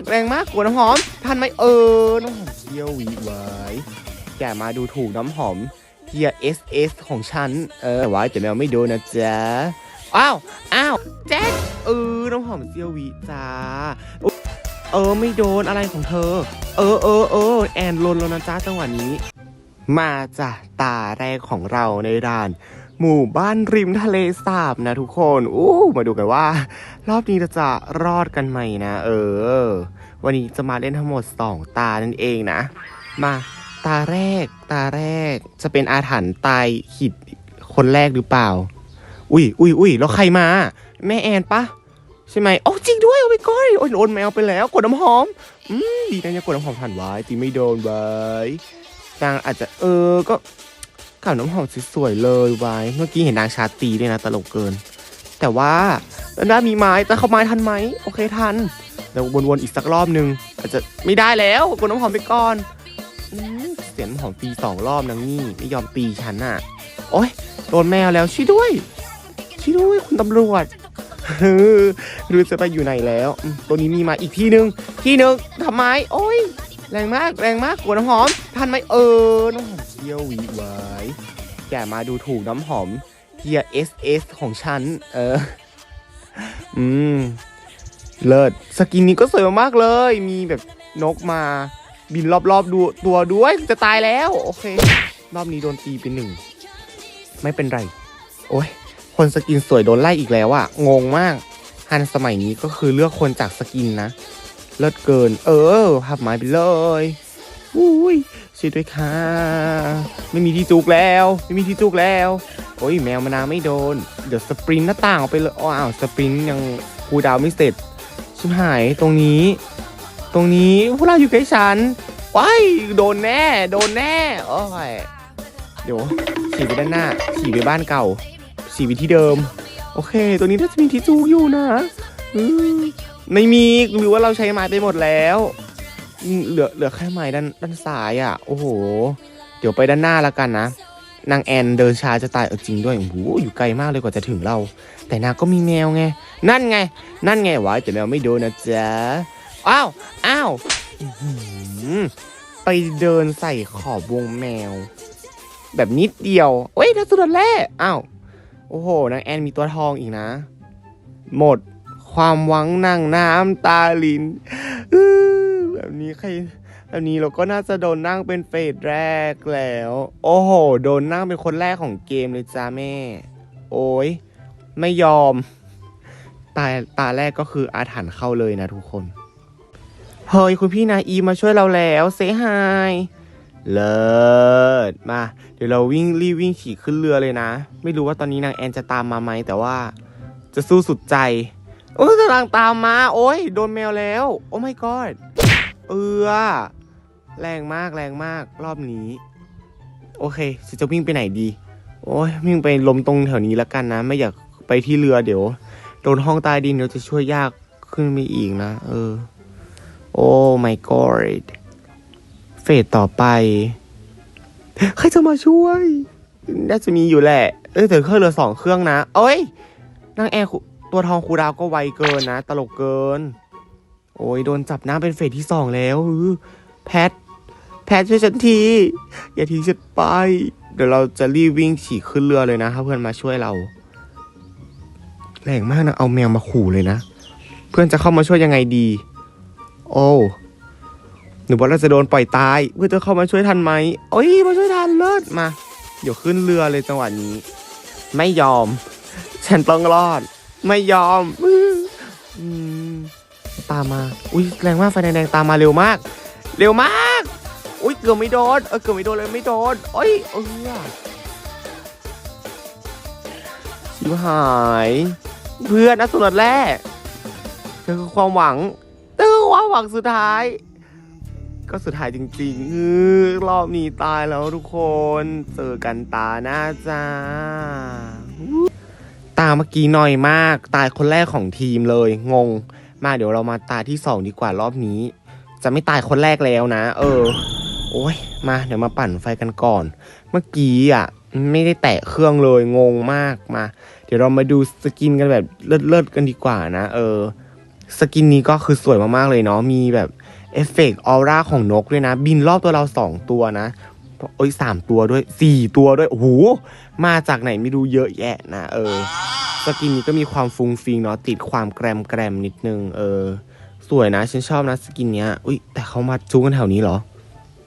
ากแรงมากกว่าน้ำหอมทันไหมเออน้ำหอมเที่ยววีไว้แกมาดูถูกน้ำหอมเทีย SS ของฉันเออแต่ว่าจะแมวไม่โดนนะจ๊ะอ้าวอ้าวแจ็คเออน้ำหอมเซียววีจ้าเออไม่โดนอะไรของเธอ เออเออเออแอนลนแล้วนะจ้าจังหวะนี้ มาจ้ะตาแรกของเราในด่าน หมู่บ้านริมทะเลสาบนะทุกคนอู้มาดูกันว่า รอบนี้เราจะรอดกันไหมนะ เออ วันนี้จะมาเล่นทั้งหมด 2 ตานั่นเองนะ มาตาแรก ตาแรกจะเป็นอาถรรพ์ตายขิดคนแรกหรือเปล่า อุ้ยอุ้ยอุ้ยแล้วใครมา แม่แอนปะใช่ไหมโอ้จริงด้วยโอ้ยก้อยโอ้ยโอนแมวไปแล้วกดน้ำหอม อืมดีนะยังกดน้ำหอมทันไว้ตีไม่โดนไว้นางอาจจะเออก็ กับน้ำหอมสวยๆเลยไว้ เมื่อกี้เห็นนางชาตีด้วยนะตลกเกิน แต่ว่าแล้วน้มีไม้แต่เขาไม้ทันไหมโอเคทันเดี๋ยววนๆอีกสักรอบนึง อาจจะไม่ได้แล้วกดน้ำหอมไปก่อนเสียงหอมตีสองรอบนางนี่ไม่ยอมตีฉันอะ โอ๊ยโดนแมวแล้วช่วยด้วยช่วยด้วยคุณตำรวจเออรู้จะไปอยู่ไหนแล้ว ตัวนี้มีมาอีกที่หนึ่งที่หนึ่งทำไมโอ้ยแรงมากแรงมากกว่าน้ำหอมทันไหมเออน้ำหอม เที่ยววีไว้แกมาดูถูกน้ำหอมเทีย SS ของฉัน เออ อืม เลิศ สกินนี้ก็สวยมากๆเลย มีแบบนกมา บินรอบๆดูตัวด้วย จะตายแล้ว โอเค รอบนี้โดนตีไปหนึ่ง ไม่เป็นไร โอ้ย คนสกินสวยโดนไล่อีกแล้วอะงงมาก ฮันสมัยนี้ก็คือเลือกคนจากสกินนะ เลิศเกิน เออพับไม้ไปเลยอุ้ย ช่วยด้วยค่ะ ไม่มีที่จุกแล้ว ไม่มีที่จุกแล้ว โอ้ยแมวมานาวไม่โดน เดี๋ยวสปรินต์หน้าต่างออกไปเลยอ้าวสปรินต์ยังคูดาวไม่เสร็จ ชิบหายตรงนี้ ตรงนี้พวกเราอยู่ใกล้ฉันว้ายโดนแน่ โดนแน่โอ้ยเดี๋ยวฉีไปด้านหน้าฉีไปบ้านเก่าฉีไปที่เดิม โอเค ตัวนี้น่าจะมีที่จูกอยู่นะไม่มีหรือว่าเราใช้ไม้ไปหมดแล้ว เหลือเหลือแค่ไม้ด้านด้านซ้ายอะ โอ้โห เดี๋ยวไปด้านหน้าแล้วกันนะ นางแอนเดินช้าจะตายเอาจริงด้วย โอ้โห อยู่ไกลมากเลยกว่าจะถึงเรา แต่นางก็มีแมวไง นั่นไง นั่นไงวะแต่แมวไม่โดนนะจ๊ะ อ้าว อ้าว ไปเดินใส่ขอบวงแมว แบบนิดเดียว เอ้ยทัศน์แร่อ้าว โอ้โห นางแอนมีตัวทองอีกนะ หมดความหวังนั่งน้ำตาลินอื แบบนี้ใครแบบนี้เราก็น่าจะโดนนั่งเป็นเฟสแรกแล้ว โอ้โห โดนนั่งเป็นคนแรกของเกมเลยจ้าแม่ โอ้ยไม่ยอม ตาตาแรกก็คืออาถรรพ์เข้าเลยนะทุกคน เฮ้ย คุณพี่นาอีมาช่วยเราแล้วเซฮายเลิศมา เดี๋ยวเราวิ่งรีวิ่งขี่ขึ้นเรือเลยนะ ไม่รู้ว่าตอนนี้นางแอนจะตามมาไหมแต่ว่าจะสู้สุดใจโอ้ยกำลังตามมา โอ้ย โดนแมวแล้ว โอ้ my god เออแรงมากแรงมากรอบนี้ โอเคฉันจะวิ่งไปไหนดี โอ้ยวิ่งไปลมตรงแถวนี้แล้วกันนะ ไม่อยากไปที่เรือเดี๋ยวโดนห้องใต้ดินเดี๋ยวจะช่วยยากขึ้นไปอีกนะ เออ โอ้ my god เฟสต่อไป ใครจะมาช่วย น่าจะมีอยู่แหละ เอ้ยแต่เครื่องเหลือสองเครื่องนะ เอ้ยนางแอร์ตัวทองครูดาวก็ไวเกินนะ ตลกเกิน โอ้ยโดนจับน้าเป็นเฟสที่สองแล้วแพท แพทช่วยฉันที อย่าทิ้งฉันไป เดี๋ยวเราจะรีบวิ่งฉีกขึ้นเรือเลยนะถ้าเพื่อนมาช่วยเรา แรงมากนะเอาแมวมาขู่เลยนะ เพื่อนจะเข้ามาช่วยยังไงดี โอ้หรือว่าเราจะโดนปล่อยตาย เพื่อนจะเข้ามาช่วยทันไหมโอ้ยมาช่วยทันเลิศมา เดี๋ยวขึ้นเรือเลยจังหวะนี้ ไม่ยอม ฉันต้องรอด ไม่ยอมอืม ตามมา อุ้ยแรงมากไฟแดงๆตามมาเร็วมาก เร็วมาก อุ้ยเกือบไม่โดน เออเกือบไม่โดนเลยไม่โดนโอ้ยเออชิบหาย เพื่อนนักสุดแรกเธอคือความหวังเธอคือความหวังสุดท้าย ก็สุดท้ายจริงๆเออรอบนี้ตายแล้วทุกคน เจอกันตาหน้าจ้าตาเมื่อกี้หน่อยมาก ตายคนแรกของทีมเลยงง มาเดี๋ยวเรามาตาที่สองดีกว่ารอบนี้ จะไม่ตายคนแรกแล้วนะ เออ โอ้ยมาเดี๋ยวมาปั่นไฟกันก่อน เมื่อกี้อะ ไม่ได้แตะเครื่องเลยงงมากมา เดี๋ยวเรามาดูสกินกันแบบเลิศๆกันดีกว่านะ เออ สกินนี้ก็คือสวยมากๆเลยเนาะมีแบบเอฟเฟกต์ออร่าของนกด้วยนะ บินรอบตัวเราสองตัวนะโอ้ยสามตัวด้วยสี่ตัวด้วยโอ้โหมาจากไหนไม่รู้เยอะแยะนะ เออ สกินนี้ก็มีความฟุ้งฟิงเนาะติดความแกรมแกรมนิดนึง เออ สวยนะฉันชอบนะสกินเนี้ยอุ้ยแต่เขามาจู้กันแถวนี้เหรอ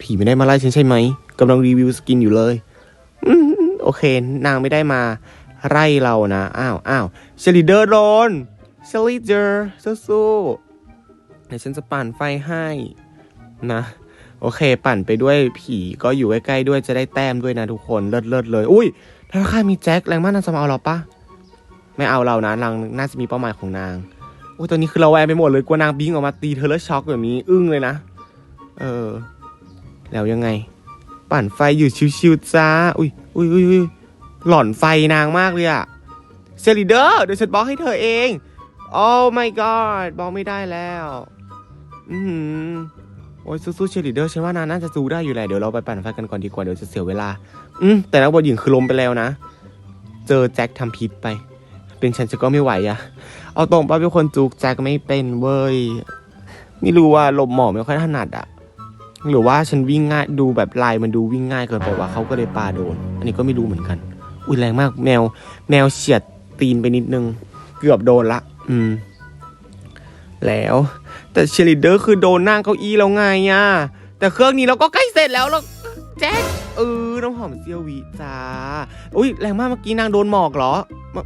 ผีไม่ได้มาไล่ฉันใช่ไหมกำลังรีวิวสกินอยู่เลยอืมโอเค นางไม่ได้มาไล่เรานะอ้าวอ้าวเชลิเดอร์โดนเชลิเดอร์สู้ๆเดี๋ยวฉันจะปั่นไฟให้นะโอเค ปั่นไปด้วยผีก็อยู่ใกล้ๆด้วยจะได้แต้มด้วยนะทุกคนเลิศเลิศเลย อุ้ยถ้าข้ามีแจ็คแรงมากนางจะมาเอาเราปะ ไม่เอาเรานะนางน่าจะมีเป้าหมายของนางโอ้ยตอนนี้คือเราแวงไปหมดเลยกลัวนางบิงออกมาตีเธอแล้วช็อกแบบนี้อึ้งเลยนะ เออ แล้วยังไง ปั่นไฟอยู่ชิวๆจ้า อุ้ยอุ้ยอุ้ยอุ้ยหล่อนไฟนางมากเลยอะเซลิเดอร์เดี๋ยวฉันบล็อกให้เธอเองโอ้ my god บล็อกไม่ได้แล้ว อือหือโอ้ยสู้ๆเชลิเดอร์ฉันว่านางน่าจะสู้ได้อยู่แหละเดี๋ยวเราไปปั่นไฟกันก่อนดีกว่าเดี๋ยวจะเสียเวลา อืมแต่นักบอลหญิงคือล้มไปแล้วนะ เจอแจ็คทำพิษไป เป็นฉันฉันก็ไม่ไหวอะเอาตรงป้าเป็นคนจูกแจ็ไม่เป็นเว้ยไม่รู้ว่าหลบหมอไม่ค่อยถนัดอะหรือว่าฉันวิ่งง่ายดูแบบลายมันดูวิ่งง่ายเกินไปว่าเขาก็เลยปาโดน อันนี้ก็ไม่รู้เหมือนกัน อุ้ยแรงมาก แมว แมวเฉียดตีนไปนิดนึง เกือบโดนละ อืม แล้ว แต่เชลิเดอร์คือโดนนั่งเก้าอี้แล้วไงอะแต่เครื่องนี้เราก็ใกล้เสร็จแล้วแล้วแจ็คเออน้ำหอมเซียววีจ้าอุ้ยแรงมากเมื่อกี้นางโดนหมอกเหรอ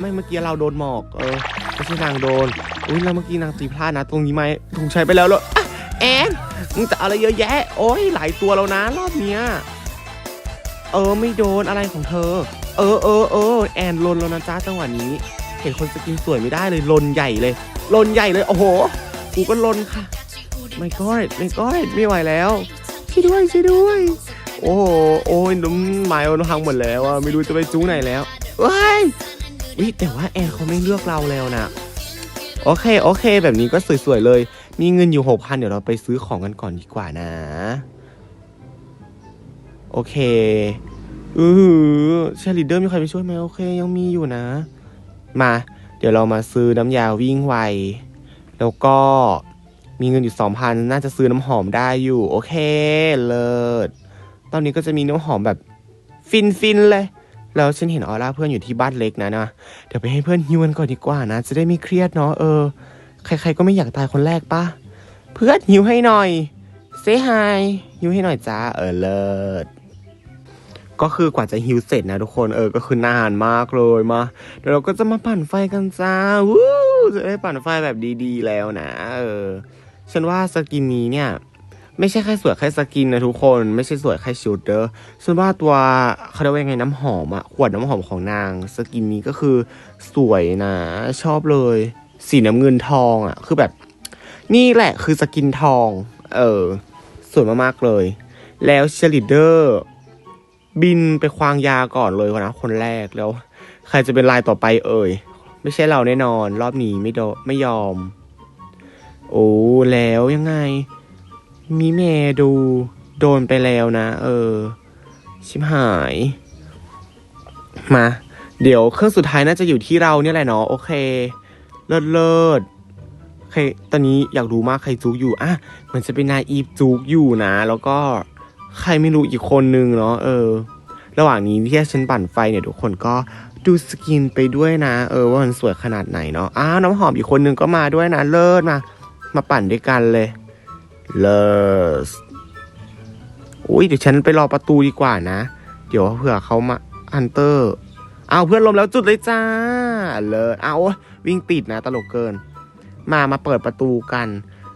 ไม่เมื่อกี้เราโดนหมอกเออไม่ใช่นางโดนอุ้ยแล้วเมื่อกี้นางตีพลาดนะ ตรงนี้ไหมถูกใช้ไปแล้วเหรออะแอนมึงจะอะไรเยอะแยะ โอ้ยหลายตัวแล้วนะรอบเนี้ยเออไม่โดนอะไรของเธอ เออเออเออแอนลนแล้วนะจ้าจังหวะนี้ เห็นคนสกินสวยไม่ได้เลยลนใหญ่เลยลนใหญ่เลยโอ้โหกูก็ลนค่ะไม่ก้อยไม่ก้อยไม่ไหวแล้วช่วยด้วยช่วยด้วย โอ้โหโอ้ยน้ำไม้มันพังหมดแล้วอะไม่รู้จะไปจู้ไหนแล้วเว้ย วิแต่ว่าแอนเขาไม่เลือกเราแล้วนะโอเคโอเค แบบนี้ก็สวยๆเลย มีเงินอยู่หกพันเดี๋ยวเราไปซื้อของกันก่อนดีกว่านะ โอเคอืออเชลิเดอร์มีใครไปช่วยไหมโอเค ยังมีอยู่นะ มา เดี๋ยวเรามาซื้อน้ำยาวิ่งไว แล้วก็มีเงินอยู่สองพันน่าจะซื้อน้ำหอมได้อยู่ โอเค เลิศ ตอนนี้ก็จะมีน้ำหอมแบบฟินฟินๆเลย แล้วฉันเห็นออร่าเพื่อนอยู่ที่บ้านเล็กนะนะ เดี๋ยวไปให้เพื่อนฮิวกันก่อนดีกว่านะ จะได้ไม่เครียดเนาะเออ ใคร ๆก็ไม่อยากตายคนแรกปะเพื่อนฮิวให้หน่อยเซฮายฮิวให้หน่อยจ้าเออเลิศก็คือกว่าจะฮิวเสร็จนะทุกคนเออก็คือนานมากเลยมาเดี๋ยวเราก็จะมาปั่นไฟกันจ้าวู้จะได้ปั่นไฟแบบดีๆแล้วนะเออฉันว่าสกินนี้เนี่ย ไม่ใช่แค่สวยแค่สกินนะทุกคน ไม่ใช่สวยแค่ชุดเด้อฉันว่าตัวเขาเรียกว่ายังไงน้ำหอมอะขวดน้ำหอมของนาง สกินนี้ก็คือสวยนะชอบเลย สีน้ำเงินทองอะคือแบบ นี่แหละคือสกินทอง เออสวยมากๆเลย แล้วเชลิเดอร์บินไปควางยาก่อนเลยนะคนแรกแล้ว ใครจะเป็นลายต่อไปเอ่ย ไม่ใช่เราแน่นอน รอบนี้ไม่โดไม่ยอม โอ้แล้วยังไง มีเมดูโดนไปแล้วนะ เออ ชิมหาย มา เดี๋ยวเครื่องสุดท้ายน่าจะอยู่ที่เราเนี่ยแหละเนาะโอเค เลิศเลิศโอเคตอนนี้อยากรู้มากใครจูกอยู่อะเหมันจะเป็นนายอีฟจูกอยู่นะ แล้วก็ใครไม่รู้อีกคนนึงเนาะเออ ระหว่างนี้ที่ฉันปั่นไฟเนี่ยทุกคนก็ดูสกินไปด้วยนะ เออว่ามันสวยขนาดไหนเนาะอ้าวน้ำหอมอีกคนนึงก็มาด้วยนะ เลิศมา มาปั่นด้วยกันเลย เลิศอุ้ยเดี๋ยวฉันไปรอประตูดีกว่านะ เดี๋ยวเผื่อเขามาฮันเตอร์เอาเพื่อนลมแล้วจุดเลยจ้า เลิศเอาวิ่งติดนะตลกเกิน มามาเปิดประตูกัน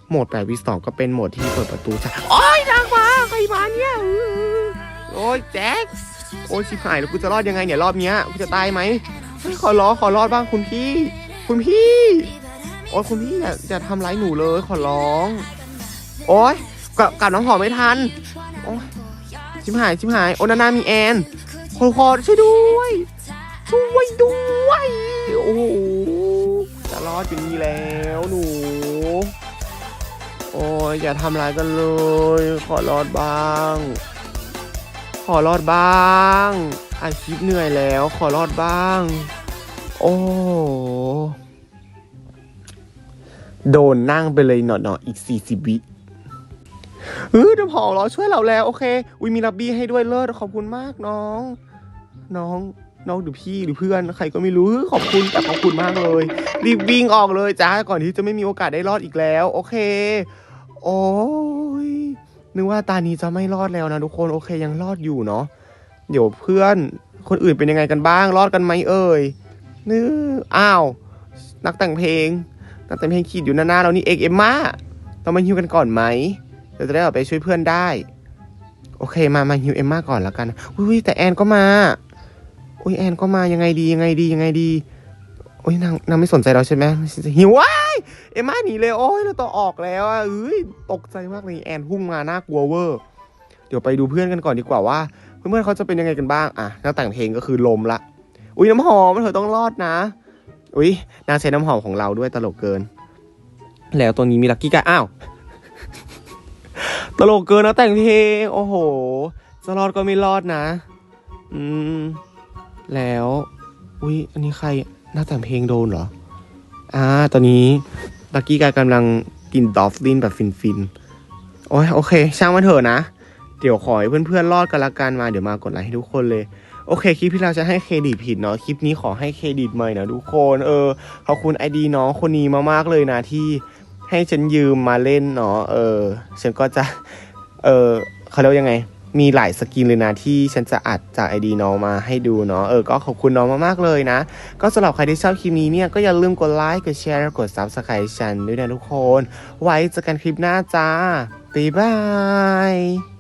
โหมดแปดวิสองก็เป็นโหมดที่เปิดประตูจ้าโอ้ยนางมาใครมาเนี่ยโอ้ยแจ็คโอ้ยชิบหายแล้วกูจะรอดยังไงเนี่ยรอบเนี้ยกูจะตายไหมขอร้องขอรอดบ้างคุณพี่ คุณพี่ โอ้ยคุณพี่อย่าอย่าทำร้ายหนูเลยขอร้อง โอ้ยกับกับน้ำหอมไม่ทัน โอ้ยชิบหายชิบหาย โอนานามีแอนขอขอช่วยด้วย ช่วยด้วย โอ้โหจะรอดอยู่นี่แล้วหนู โอ้ยอย่าทำร้ายกันเลย ขอรอดบ้าง ขอรอดบ้างอาชีพเหนื่อยแล้ว ขอรอดบ้าง โอ้โดนนั่งไปเลยหนอๆอีก40วิ เออน้ำหอมเราช่วยเราแล้วโอเค อุ้ยมีรับบี้ให้ด้วยเลิศขอบคุณมากน้อง น้องน้องหรือพี่หรือเพื่อนใครก็ไม่รู้ขอบคุณแต่ขอบคุณมากเลย รีบวิ่งออกเลยจ้าก่อนที่จะไม่มีโอกาสได้รอดอีกแล้ว โอเค โอ้ยนึกว่าตานี้จะไม่รอดแล้วนะทุกคนโอเคยังรอดอยู่เนาะเดี๋ยวเพื่อนคนอื่นเป็นยังไงกันบ้างรอดกันไหมเอ่ยนึกอ้าว นักแต่งเพลง นักแต่งเพลงขีดอยู่หน้าเรานี่เอกเอ็มมาต้องมาฮิวกันก่อนไหม เราจะได้ออกไปช่วยเพื่อนได้ โอเคมามาฮิวเอ็มมาก่อนแล้วกันอุ้ยแต่แอนก็มาอุ้ยแอนก็มายังไงดียังไงดียังไงดีโอ้ยนางนางไม่สนใจเราใช่ไหมหิวว้ายเอ็มมาหนีเลยโอ้ยเราต้องออกแล้วอะเอ้ยตกใจมากเลยแอนพุ่งมาน่ากลัวเวอร์เดี๋ยวไปดูเพื่อนกันก่อนดีกว่าว่า เพื่อนๆเขาจะเป็นยังไงกันบ้างอะนักแต่งเพลงก็คือลมละอุ้ยน้ำหอมเธอต้องรอดนะอุ้ยนางใช้น้ำหอมของเราด้วยตลกเกิน แล้วตัวนี้มีลักกี้กาอ้าว ตลกเกินนะแต่งเพลงโอ้โห จะรอดก็ไม่รอดนะ อืม แล้ว อุ้ยอันนี้ใครนักแต่งเพลงโดนเหรอ อ่า ตอนนี้ลักกี้กายกำลังกินดอฟลินแบบฟินๆ โอ้ยโอเค ช่างมันเถอะนะ เดี๋ยวขอให้เพื่อนๆ รอดกันละกันมา เดี๋ยวมากดไลค์ให้ทุกคนเลย โอเค คลิปที่เราจะให้เครดิตผิดเนาะ คลิปนี้ขอให้เครดิตใหม่นะทุกคน เออ ขอบคุณไอดีน้องคนนี้มากๆเลยนะที่ ให้ฉันยืมมาเล่นเนาะเออ ฉันก็จะ เออเขาเรียกยังไง มีหลายสกินเลยนะที่ฉันจะอัดจากไอดีน้องมาให้ดูเนาะเออก็ขอบคุณน้องมากๆเลยนะ ก็สำหรับใครที่ชอบคลิปนี้เนี่ย ก็อย่าลืมกดไลค์กดแชร์กด subscribe ฉันด้วยนะทุกคน ไว้เจอกันคลิปหน้าจ้าบ๊ายบาย